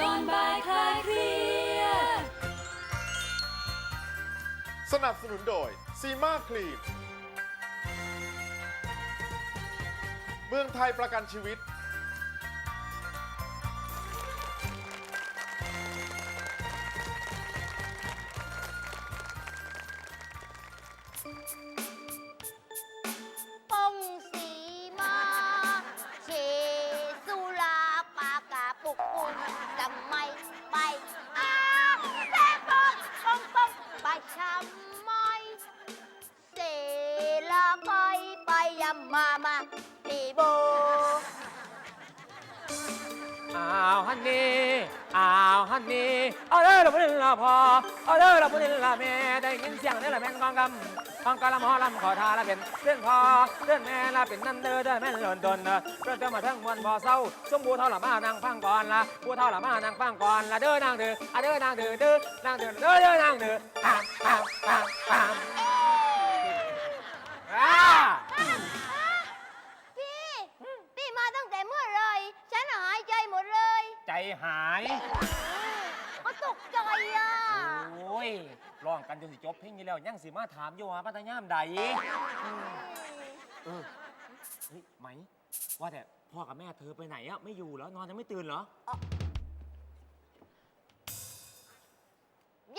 ก่อนบ่ายคลายเครียด สนับสนุนโดยซีมาคลีนเมืองไทยประกันชีวิต อ้าวฮันนี่เอาเด้อละพุ่นละพอเอาเด้อละพุ่นละแม่ได้ยินเสียงนี่ละแม่นกองกำกองกะละหมอลำขอทาละเป็นเรื่องพอเรื่องแม่ละเป็นนั่นเด้อเด้อแม่นหล่นดนเด้อเรื่องเจ้ามาทั้งมวลบ่เศร้าสมบูรณ์เท่าละมานางฟังก่อนละผู้เท่าละมานางฟังก่อนละเด้อนางเด้ออะเด้อนางเด้อเด้อนางเด้อเด้อเด้อนางเด้อตามตามตามตามอ่าพี่ พี่มาตั้งแต่เมื่อไหรฉันหายใจหมดเลย ใจหาย ก็ตกใจอะโอ้ยร้องกันจนสิจบเพลงนี้แล้ว ยังสิมาถามอยู่ว่าปัตยามใดเออเฮ้ยไหม ว่าแต่พ่อกับแม่เธอไปไหนอะไม่อยู่แล้ว นอนยังไม่ตื่นเหรอ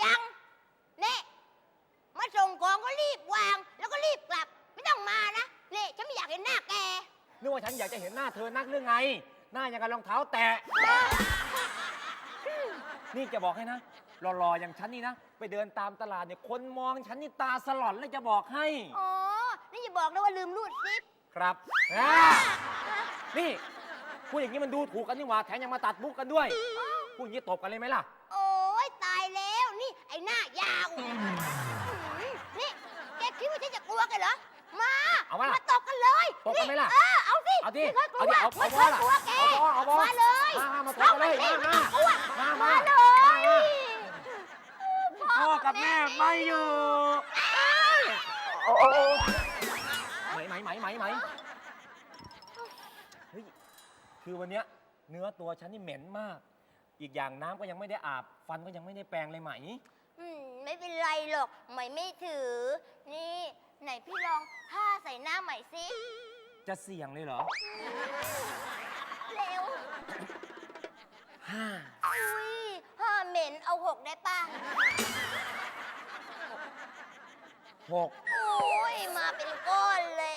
ยังเน่มาส่งของก็รีบวาง แล้วก็รีบกลับ ไม่ต้องมานะเน่ฉันไม่อยากเห็นหน้าแก นึกว่าฉันอยากจะเห็นหน้าเธอนักเรื่องไง หน้าอย่างกับรองเท้าแตะ นี่จะบอกให้นะรอๆอย่างฉันนี่นะ ไปเดินตามตลาดเนี่ยคนมองฉันนี่ตาสลอนเลยจะบอกให้ อ๋อ นี่อย่าบอกนะว่าลืมรูดซิปครับอ่านี่พูดอย่างนี้มันดูถูกกันนี่หว่าแถมยังมาตัดมุกกันด้วยพูดอย่างนี้ตบกันเลยไหมล่ะ โอ้ยตายแล้ว นี่ไอ้หน้ายาวนี่แกคิดว่าฉันจะกลัวกันเหรอ มา เอามาล่ะมาตบกันเลยตบกันไหมล่ะ เออ เอาสิ เอาดิไม่เคยกลัวเอาดิเอาไม่เคยเอากลัวแกเอาบอลเอาบอลมาเลยมามาตบเข้ากันเลยสิมาไม่ต้องกลัวมามามาเลยพ่อกับแม่ไม่อยู่ไหมไหมไหมไหมไหมเฮ้ยคือวันเนี้ยเนื้อตัวฉันนี่เหม็นมาก อีกอย่างน้ำก็ยังไม่ได้อาบ ฟันก็ยังไม่ได้แปรงเลยไหม อืมไม่เป็นไรหรอกไหมไม่ถือ นี่ ไหนพี่ลองท่าใส่หน้าใหม่สิ จะเสี่ยงเลยเหรอเร็วห้าอุ้ยห้าเหม็นเอาหกได้ปะหกโอ้ยมาเป็นก้อนเลย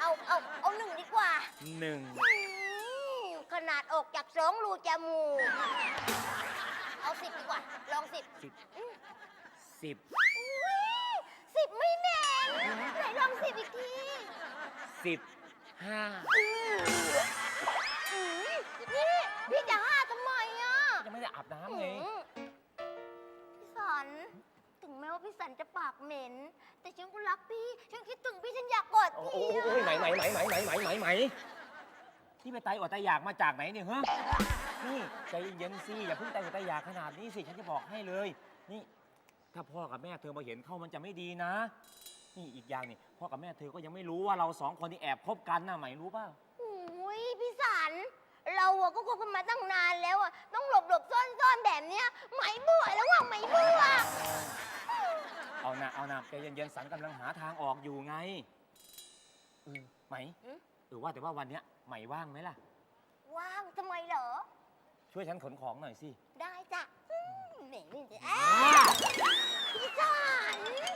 เอาเอาเอาหนึ่งดีกว่าหนึ่งอืมขนาดออกจากสองรูจมูกเอาสิบดีกว่า ลองสิบสิบสิบ อุ้ยสิบไม่เหม็นไหนลอง สิบอีกทีสิบห้าอืมนี่พี่จะห้าทำไมอะยังไม่ได้อาบน้ำไงอืมพี่สัน ถึงแม้ว่าพี่สันจะปากเหม็น แต่ฉันก็รักพี่ ฉันคิดถึงพี่ฉันอยากกอดโอ้พี่โหอะไหมไหมไหมไหมไหมไหมไหมไหมที่ไปไตอดไตอยากมาจากไหนเนี่ยฮะนี่ใจเย็นสิอย่าเพิ่งไตอดไตอยากขนาดนี้สิฉันจะบอกให้เลย นี่ ถ้าพ่อกับแม่เธอมาเห็นเข้ามันจะไม่ดีนะ นี่อีกอย่างนี่พ่อกับแม่เธอก็ยังไม่รู้ว่าเราสองคนนี่แอบคบกันนะไหมรู้เปล่าโอ้ยพี่สัน เราอะก็คบกันมาตั้งนานแล้วอะต้องหลบหลบซ่อนซ่อนแบบเนี้ยไหมเบื่อแล้วว่าไหมเบื่อเอานะเอานะใจเย็นๆสันกำลังหาทางออกอยู่ไงเออไหมเออว่าแต่ว่าวันเนี้ยไหมว่างไหมล่ะ ว่างทำไมเหรอ ช่วยฉันขนของหน่อยสิ ได้จ้ะอ่าพี่สัน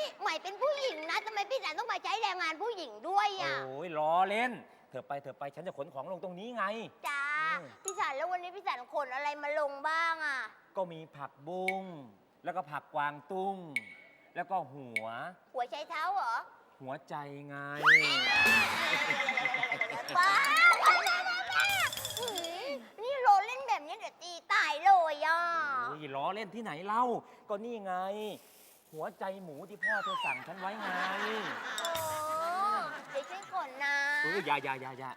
นี่ใหม่เป็นผู้หญิงนะทำไมพี่สันต้องมาใช้แรงงานผู้หญิงด้วยอะโอ้ยล้อเล่น เธอไปเธอไปฉันจะขนของลงตรงนี้ไง จ้าอืม พี่สันแล้ววันนี้พี่สันขนอะไรมาลงบ้างอะก็มีผักบุ้งแล้วก็ผักกวางตุ้ง แล้วก็หัว หัวใช้เท้าเหรอหัวใจไง ป้าหืมนี่โรลเล่นแบบนี้เดี๋ยวตีตายเลยอะ โอ้ยล้อเล่นที่ไหนเล่า ก็นี่ไง หัวใจหมูที่พ่อเธอสั่งฉันไว้ไงโอ้เดี๋ยวช่วยขนนะเอออย่าอย่าอย่าอย่า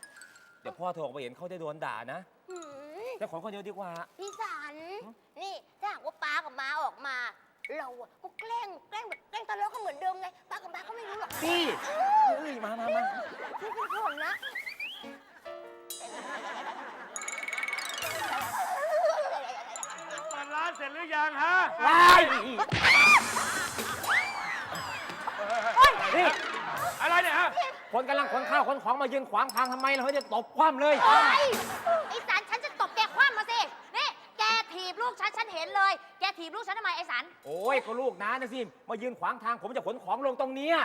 เดี๋ยวพ่อเธอออกไปเห็นเขาจะโดนด่านะหืมจะขนคนเดียวดีกว่า พี่สัน นี่ถ้าหากว่าป้ากับม้าออกมา เราอะก็แกล้งแกล้งแบบแกล้งตะเลาะกันเหมือนเดิมไงป้ากับม้าก็ไม่รู้หรอกพี่เอ้ยมามามาช่วยกันขนนะ เปิดร้านเสร็จหรือยังฮะ ว้าย นี่อะไรเนี่ยฮะคนกำลังขนข้าวขนของมายืนขวางทางทำไมเราจะตบคว่ำเลยโอ๊ยไอ้สันฉันจะตบแกคว่ำมาสิ นี่ แกถีบลูกฉันฉันเห็นเลย แกถีบลูกฉันทำไมไอ้สันโอ้ยก็ลูกน้านะสิ มายืนขวางทางผมจะขนของลงตรงเนี้ย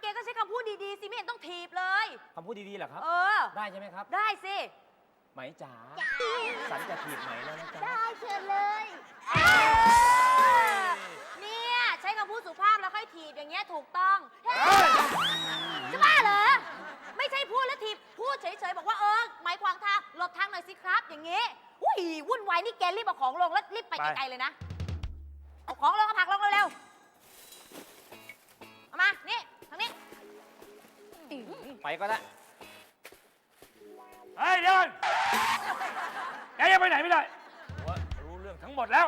แกก็ใช้คำพูดดีๆสิไม่เห็นต้องถีบเลย คำพูดดีๆเหรอครับ เออ ได้ใช่ไหมครับ ได้สิ ไหมจ๋าจ้าสันจะถีบไหมแล้วนะจ๊ะ ได้เชิญเลยเออเนี่ยใช้คำพูดสุภาพแล้วค่อยถีบอย่างเงี้ยถูกต้องจะบ้าเหรอ ไม่ใช่พูดแล้วถีบ พูดเฉยๆ บอกว่าเออหมายขวางทางหลบทางหน่อยสิครับ อย่างงี้อุ้ยวุ่นวายนี่แกรีบเอาของลงแล้วรีบไปไปไกลๆเลยนะ เอาของลงเอาผักลงเร็วๆเอามา นี่ทางนี้ ไปก็ได้เฮ้ยเดี๋ยวก่อนแกยังไปไหนไม่ได้ว่ารู้เรื่องทั้งหมดแล้ว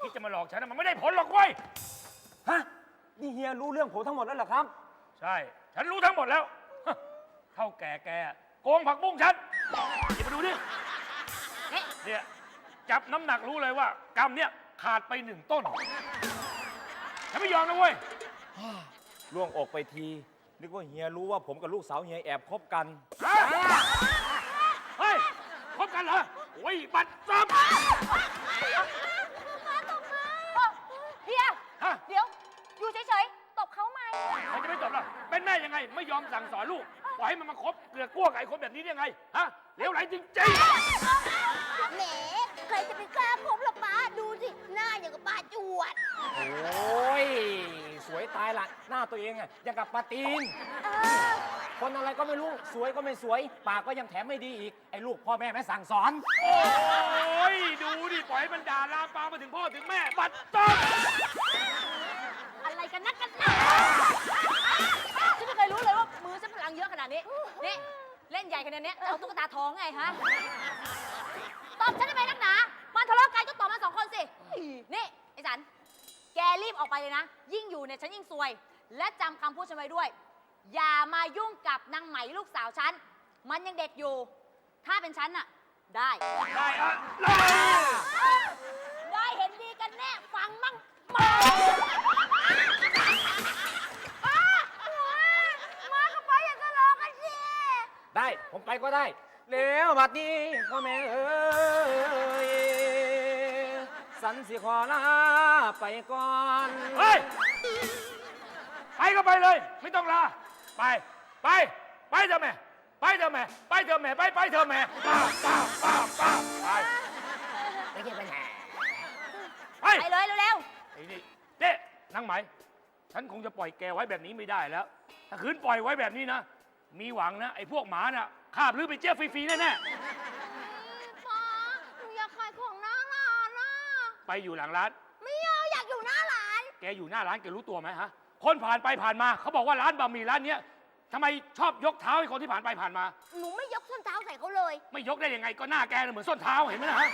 ที่จะมาหลอกฉันน่ะมันไม่ได้ผลหรอกเว้ย ฮะนี่เฮียรู้เรื่องผมทั้งหมดแล้วเหรอครับ ใช่ ฉันรู้ทั้งหมดแล้วฮะเท่าแก่แกโกงผักบุ้งฉันหยิบมาดูดิเอ๊ะเนี่ยจับน้ำหนักรู้เลยว่ากรรมเนี่ยขาดไปหนึ่งต้น ฉันไม่ยอมนะเว้ย ล่วงอกไปที นึกว่าเฮียรู้ว่าผมกับลูกสาวเฮียแอบคบกัน ฮะเฮ้ยคบกันเหรอ โอ้ย บัตรซ้ำ ไงไม่ยอมสั่งสอนลูก ปล่อยให้มันมาคบเกลือกกลัวกับไอ้คนแบบนี้ได้ยังไง ฮะเหลวไหลจริงแหมใครจะไปกล้าคบล่ะป้าดูสิ หน้าอย่างกับป้าจวด โอ้ย สวยตายละ หน้าตัวเองอะยังกับปลาตีนคนอะไรก็ไม่รู้ สวยก็ไม่สวย ปากก็ยังแถมไม่ดีอีก ไอ้ลูกพ่อแม่ไม่สั่งสอน ๆ โอ้ย ดูดิ ปล่อยให้มันด่าลามปามมาถึงพ่อถึงแม่ บัตรซ้อะไรกันนักกันหนา และจำคำพูดฉันไว้ด้วย อย่ามายุ่งกับนางไหมลูกสาวฉัน มันยังเด็กอยู่ ถ้าเป็นฉันน่ะ ได้ำได้อะเลยได้เห็นดีกันแน่ ฟังมั่งมามากับป้าอย่าทะเลาะกันสิ ได้ ผมไปก็ได้แล้วบัดนี้พ่อแม่เอ้ยสันสิขอลาไปก่อน เฮ้ยไป ก็ไปเลย ไม่ต้องลา ไป ไป ไปเถอะแม่ ไปเถอะแม่ ไปเถอะแม่ ไป ไปเถอะแม่ป้าป้าป้าป้าไปไม่ใช่ปัญหาไปไปเลยเร็วไอ้นี่เจ๊นางไหม ฉันคงจะปล่อยแกไว้แบบนี้ไม่ได้แล้ว ถ้าคืนปล่อยไว้แบบนี้นะ มีหวังนะไอ้พวกหมาน่ะคาบหรือไปเจ๊ยบฟรีๆแน่ป้าหนูอยากขายของหน้าร้านน่ะ ๆไปอยู่หลังร้าน ไม่เอาอยากอยู่หน้าร้าน แกอยู่หน้าร้านแกรู้ตัวไหมฮะ คนผ่านไปผ่านมา เขาบอกว่าร้านบะหมี่ร้านเนี้ยทำไมชอบยกเท้าให้คนที่ผ่านไปผ่านมา หนูไม่ยกส้นเท้าใส่เขาเลยไม่ยกได้ยังไงก็หน้าแกน่ะเหมือนส้นเท้าเห็นไหมนะฮะ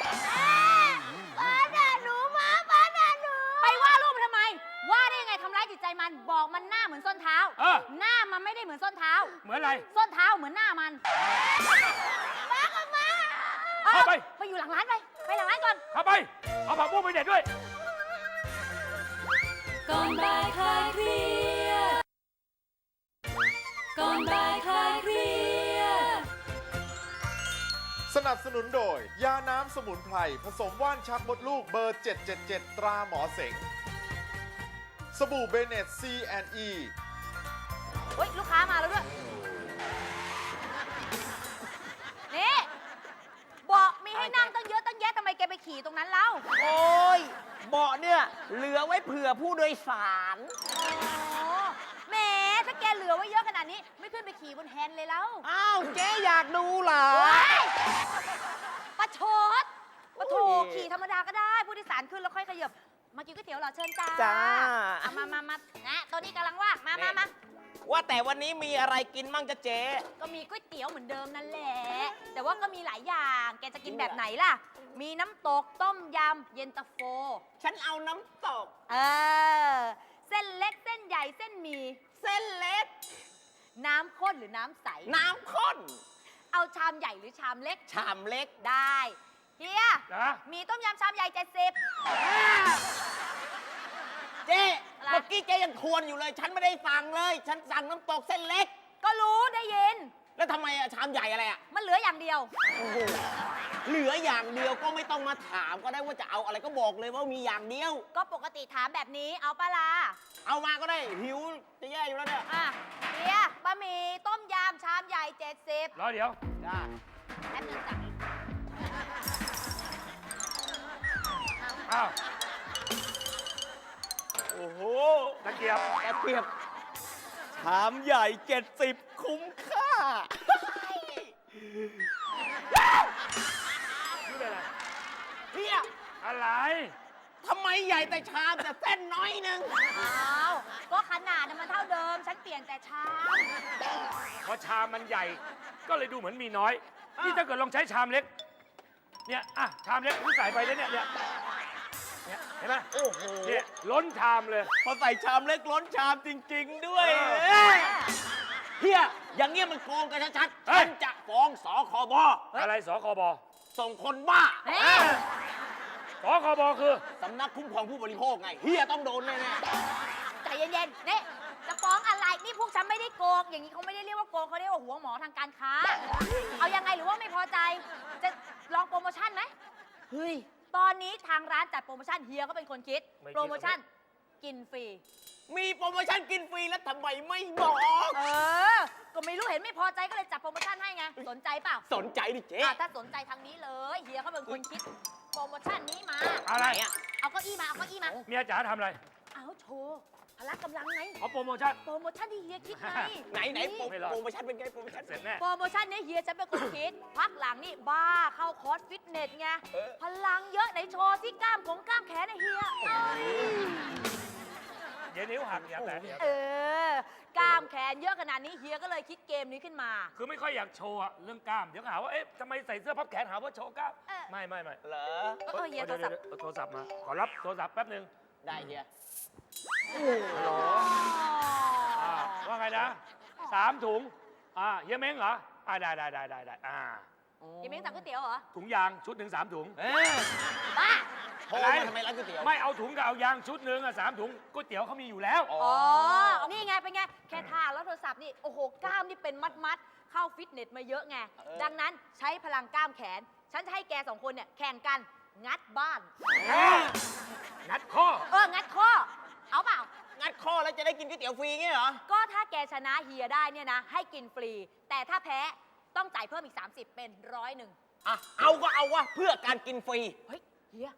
ป้าด่าหนูมาป้าด่าหนูๆไปว่าลูกมันทำไม ว่าได้ยังไงทำร้ายจิตใจมันบอกมันหน้าเหมือนส้นเท้า เออ หน้ามันไม่ได้เหมือนส้นเท้า เหมือนอะไร ส้นเท้าเหมือนหน้ามันป้ากับมาออเข้าไป ไปอยู่หลังร้านไป ไปหลังร้านก่อน เข้าไป เอาผักบุ้งไปเด็ดด้วย ก่อนบ่ายคลายเครียดก่อนบ่ายคลายเครียดสนับสนุนโดย ยาน้ำสมุนไพรผสมว่านชักมดลูกเบอร์ 777 ตราหมอเสง สบู่เบเนต C&E เฮ้ย ลูกค้ามาแล้วด้วย นี่ บอกมีให้นั่งตั้งเยอะตั้งแยะทำไมแกไปขี่ตรงนั้นเล่าโอ้ยเบาะเนี่ยเหลือไว้เผื่อผู้โดยสารอ๋อแหมถ้าแกเหลือไว้เยอะขนาดนี้ ไม่ขึ้นไปขี่บนแฮนด์เลยแล้วอ้าวเจ๊อยากดูเหรอปะโชดปะโถโอ้ยขี่ธรรมดาก็ได้ผู้โดยสารขึ้นแล้วค่อยขยับมากินก๋วยเตี๋ยวเหรอเชิญจ้าจ้าเอามามามานะตัวนี้กำลังว่างมามามา ว่าแต่วันนี้มีอะไรกินมั่งจะเจ๊ ก็มีก๋วยเตี๋ยวเหมือนเดิมนั่นแหละ แต่ว่าก็มีหลายอย่าง แกจะกินแบบไหนล่ะ มีน้ำตกต้มยำเย็นตาโฟ ฉันเอาน้ำตก เออ เส้นเล็กเส้นใหญ่เส้นหมีเส้นเล็ก น้ำข้นหรือน้ำใส น้ำข้น เอาชามใหญ่หรือชามเล็ก ชามเล็ก ได้เฮียนะ มีต้มยำชามใหญ่เจ็ดสิบ เจ๊ อะไร เมื่อกี้เจ๊ยังทวนอยู่เลย ฉันไม่ได้สั่งเลย ฉันสั่งน้ำตกเส้นเล็ก ก็รู้ได้ยิน แล้วทำไมอะชามใหญ่อะไรอะมันเหลืออย่างเดียว โอ้โหเหลืออย่างเดียวก็ไม่ต้องมาถามก็ได้ว่าจะเอาอะไรก็บอกเลยว่ามีอย่างเดียว ก็ปกติถามแบบนี้เอาปะลาเอามาก็ได้หิวจะแย่อยู่แล้วเนี่ยอะเฮียบะหมี่ต้มยำชามใหญ่เจ็ดสิบรอเดี๋ยว จ้าแป๊บนึงจ้ะอ้าว โอ้โหตะเกียบตะเกียบชามใหญ่เจ็ดสิบคุ้มค่านี่เป็นอะไรเฮียอะไรทำไมใหญ่แต่ชามแต่เส้นน้อยหนึงอ้าวก็ขนาดน่ะมันเท่าเดิม ฉันเปลี่ยนแต่ชามเพราะชามมันใหญ่ ก็เลยดูเหมือนมีน้อย นี่ถ้าเกิดลองใช้ชามเล็ก เนี่ย อะ ชามเล็กที่ใส่ไปแล้วเนี่ยเนี่ย เนี่ยเห็นไหมโอ้โหเนี่ยล้นชามเลย พอใส่ชามเล็กล้นชามจริง ๆ ด้วยเออ เอ้ยเฮียอย่างเงี้ยมันโกงกันชัดๆเฮ้ฉัย นจะฟ้องสคบอะไรสคบส่งคนบ้าเฮ้ยสคบคือ สำนักคุ้มครองผู้บริโภคไงเฮียต้องโดนแน่ใจเย็นๆนี่จะฟ้องอะไร นี่พวกฉันไม่ได้โกง อย่างนี้เขาไม่ได้เรียกว่าโกงเขาเรียกว่าหัวหมอทางการค้า เอายังไงหรือว่าไม่พอใจ จะลองโปรโมชั่นไหม ๆเฮ้ย ตอนนี้ทางร้านจัดโปรโมชั่นเฮียก็เป็นคนคิด ไม่คิด โปรโมชั่นกินฟรี มีโปรโมชั่นกินฟรีแล้วทำไมไม่บอก เออ ก็ไม่รู้เห็นไม่พอใจก็เลยจัดโปรโมชั่นให้ไง สนใจเปล่าสนใจดิเจ๊อะถ้าสนใจทางนี้เลยเฮียเขาเป็นคนคิดโปรโมชั่นนี้มา อะไรไหนอะเอาเก้าอี้มา เอาเก้าอี้มา เมียจ๋าทำอะไร เอาโชว์ พละกำลังไงเขาโปรโมชั่น โปรโมชั่นที่เฮียคิดไงไหนไหนโปรไม่รอดโปรโมชั่นเป็นไงโปรโมชั่นเสร็จแน่ โปรโมชั่นนี้เฮียฉันเป็นคนคิด พักหลังนี่บ้าเข้าคอร์สฟิตเนสไง เออ พลังเยอะไหนโชว์ที่กล้ามของกล้ามแขนไอ้เฮียเอ้ยเดี๋ยวนิ้วหักอย่าแตะเออ กล้ามแขนเยอะขนาดนี้เฮียก็เลยคิดเกมนี้ขึ้นมา คือไม่ค่อยอยากโชว์อะเรื่องกล้าม เดี๋ยวก็หาว่า เอ๊ะทำไมใส่เสื้อพับแขนหาว่าโชว์กล้าม เออ ไม่ไม่ไม่เหรอ เออเฮียโทรศัพท์ ดี๋วๆๆโทรศัพท์มา ขอรับโทรศัพท์แป๊บหนึง ได้เฮียอ่าว่าไงนะสามถุงอ่าเฮียเม้งเหรออ่าได้ได้ได้ได้ได้อ่าเฮียเม้งสั่งก๋วยเตี๋ยวเหรอ ถุงยางชุดหนึ่งสามถุง เอ้ยบ้าโทรอะไรมาทำไมร้านก๋วยเตี๋ยว ไม่เอาถุงกับเอายางชุดหนึ่งอะสามถุงก๋วยเตี๋ยวเขามีอยู่แล้วอ๋ออ๋อ นี่ไง เป็นไง แค่ท่าแล้วโทรศัพท์นี่ โอ้โห กล้ามนี่เป็นมัดมัดๆเข้าฟิตเนสมาเยอะไง ดังนั้นใช้พลังกล้ามแขน ฉันจะให้แกสองคนเนี่ยแข่งกันงัดบ้าน งัดข้อ เออ งัดข้อ เอาเปล่า งัดข้อแล้วจะได้กินก๋วยเตี๋ยวฟรีเงี้ยเหรอ ก็ถ้าแกชนะเฮียได้เนี่ยนะ ให้กินฟรี แต่ถ้าแพ้ต้องจ่ายเพิ่มอีก 30 เป็นร้อยหนึ่งอะ เอาก็เอาวะเพื่อการกินฟรี เฮ้ย เฮีย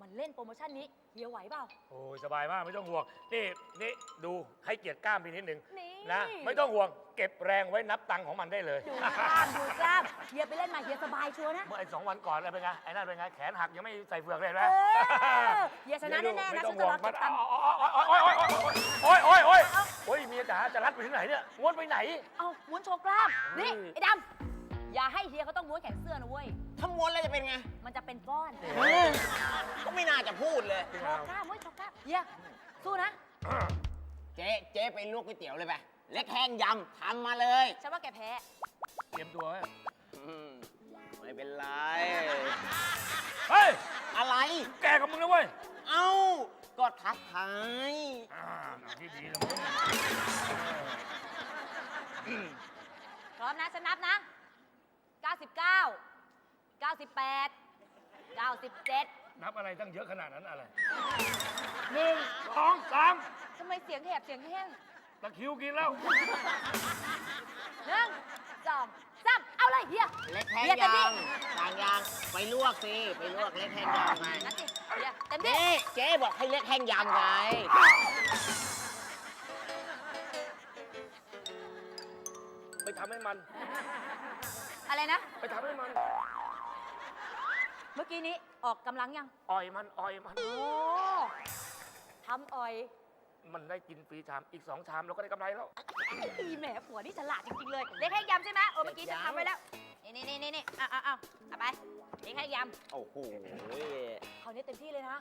มันเล่นโปรโมชั่นนี้เฮียไหวเปล่า โอ้ยสบายมากไม่ต้องห่วง นี่นี่ดูให้เกียรติกล้ามไปนิดนึงนี่ นะไม่ต้องห่วงเก็บแรงไว้นับตังค์ของมันได้เลยดูกล้ามดูกล้ามเฮียไปเล่นมาเฮียสบายชัวร์นะ เมื่อไอ้สองวันก่อนอะไรเป็นไงไอ้นั่นเป็นไงแขนหักยังไม่ใส่เฟือกเลยนะเออเฮียชนะแน่ๆนะไม่ต้องฉันจะห่วงรับมันเก็บตังค์ โอ้ยโอ้ยโอ้ยโอ้ยโอ้ยโอ้ยโอ้ยเมียจ๋าจะรัดไปถึงไหนเนี่ยม้วนไปไหน เอาม้วนโชว์กล้าม นี่เฮ้ยไอ้ดำ อย่าให้เฮียเขาต้องม้วนแขนเสื้อนะเว้ย ถ้าม้วนแล้วจะเป็นไงมันจะเป็นก้อนก็ไม่น่าจะพูดเลย โชว์กล้ามเว้ยโชว์กล้ามเฮียสู้นะเจ๊เจ๊ไปลวกก๋วยเตี๋ยวเลยไป เล็กแห้งยำทำมาเลยฉันว่าแกแพ้เตรียมตัวไว้อืมไม่เป็นไร เฮ้ย อะไร แกกับมึงนะเว้ยเอ้า ก็ทักทาย อ่าเอาที่ดีแล้วมึงพร้อมนะฉันนับนะ 99 98 97นับอะไรตั้งเยอะขนาดนั้นอะไรหนึ่งสองสามทำไมเสียงแหบเสียงแห้งตะคริวกินแล้วหนึ่งสองสามเอาเลยเฮียเล็กแห้งเฮียเต็มที่ยางต่างยางไปลวกสิ ไปลวกเล็กแห้งยางไงงั้นสิเฮียเต็มที่ เจ๊เจ๊บอกให้เล็กแห้งยำไงไปทำให้มัน อะไรนะ ไปทำให้มันเมื่อกี้นี้ออกกำลังยัง อ่อยมันอ่อยมัน โอ้ทำอ่อยมันได้กินฟรีชามอีกสองชามเราก็ได้กำไรแล้ว อีแหมผัวนี่ฉลาดจริงๆเลยเล็กให้ยำใช่ไหมโอ้เมื่อกี้ฉันทำไว้แล้ว นี่นี่นี่นี่เอาเอาเอาเอาไปเล็กให้ยโอ้โหำคราวนี้เต็มที่เลยนะ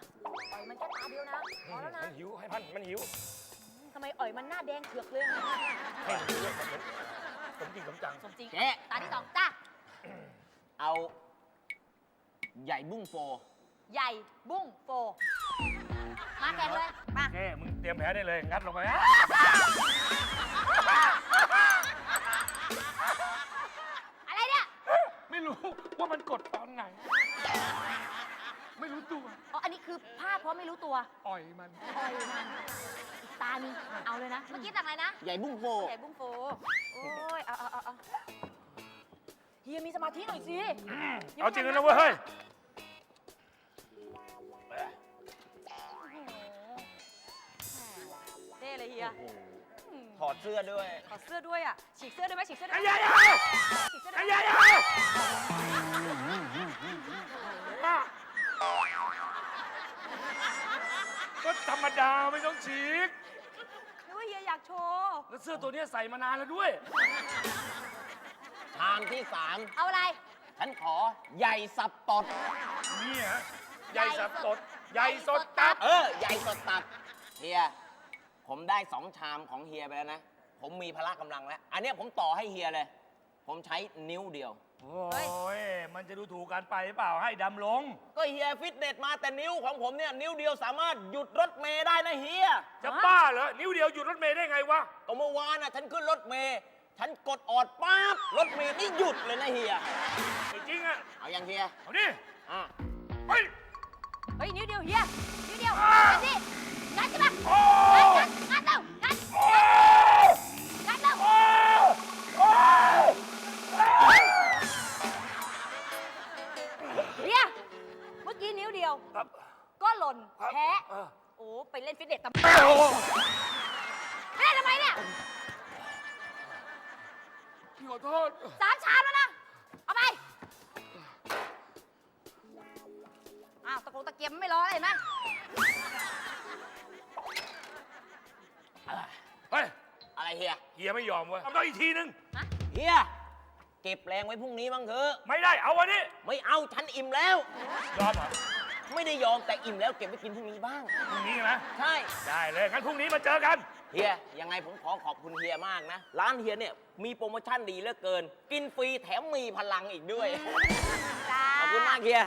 อ่อยมันแค่ตาเดียวนะ พอแล้วนะมันหิวให้มันมันหิวทำไมอ่อยมันหน้าแดงเถือกเลยอะให้มันหิวเหมือนสมจริงสมจัง สมจริง เจ๊ตาที่สองจ้าเอา ใหญ่บุ้งโฟ ใหญ่บุ้งโฟ มาแข่งเลย มาแค่มึงเตรียมแผลได้เลย งัดลงไปฮะอะไรเนี่ยไม่รู้ว่ามันกดตอนไหน ไม่รู้ตัว อ๋ออันนี้คือพลาดเพราะไม่รู้ตัวอ่อยมัน อ่อยมันอีกตาหนึงเอาเลยนะ เมื่อกี้สั่งอะไรนะ ใหญ่บุ้งโฟ ใหญ่บุ้งโฟ โอ้ย เอาเอาเอาเอาเฮียมีสมาธิหน่อยสิเอาจริงนะเว้ยเฮ้ย เท่เลยเฮียถอดเสื้อด้วย ขอเสื้อด้วยอะฉีกเสื้อด้วยไหมฉีกเสื้อด้วไอ้ยยายาฉีกเสื้อด้ไอ้วยยายาก็ธรรมดาไม่ต้องฉีกนึกว่าเฮียอยากโชว์ แล้วเสื้อตัวเนี้ยใส่มานานแล้วด้วยชามที่สามเอาอะไร ฉันขอใหญ่สับตด นี่ฮะใหญ่สับสดใหญ่สดตับ เออ ใหญ่สดตับเฮีย ผมได้สองชามของเฮียไปแล้วนะ ผมมีพละกำลังแล้ว อันเนี้ยผมต่อให้เฮียเลย ผมใช้นิ้วเดียว โอ้ย มันจะดูถูกกันไปหรือเปล่าให้ดำลง ก็เฮียฟิตเนสมาแต่นิ้วของผมเนี่ยนิ้วเดียวสามารถหยุดรถเมย์ได้นะเฮีย จะบ้าเหรอ นิ้วเดียวหยุดรถเมย์ได้ไงวะ ก็เมื่อวานน่ะฉันขึ้นรถเมย์ฉันกดออดปั๊บรถเมย์นี่หยุดเลยนะเฮีย ไม่จริงอะ เอาอย่างเฮียเอาดิอะ เฮ้ย เฮ้ยนิ้วเดียวเฮียนิ้วเดียวอ่างัดสิ งัดใช่ปะโอ้งัดงัดงัดเร็วงัดโอ้งัดเร็วโอ้โอ้เฮียเมื่อกี้นิ้วเดียว ครับ ก็หล่นครับแพ้เออ โอ้ไปเล่นฟิตเนสตำโอ้โหเล่นทำไมเนี่ยพี่ขอโทษสามชามแล้วนะ เอาไป อ้าวตะโกงตะเกียบมันไม่รอเลยเห็นไหม เฮ้ย อะไรเฮียเฮียไม่ยอมเว้ยเอาต้องอีกทีนึง เฮียเก็บแรงไว้พรุ่งนี้บ้างเถอะไม่ได้ เอาวันนี้ ไม่เอาฉันอิ่มแล้ว ยอมเหรอไม่ได้ยอมแต่อิ่มแล้วเก็บไว้กินพรุ่งนี้บ้าง พรุ่งนี้นะใช่ได้เลย งั้นพรุ่งนี้มาเจอกัน เฮียยังไงผมขอขอบคุณเฮียมากนะ ร้านเฮียเนี่ยมีโปรโมชั่นดีเหลือเกิน กินฟรีแถมมีพลังอีกด้วยจ้าขอบคุณมากเฮีย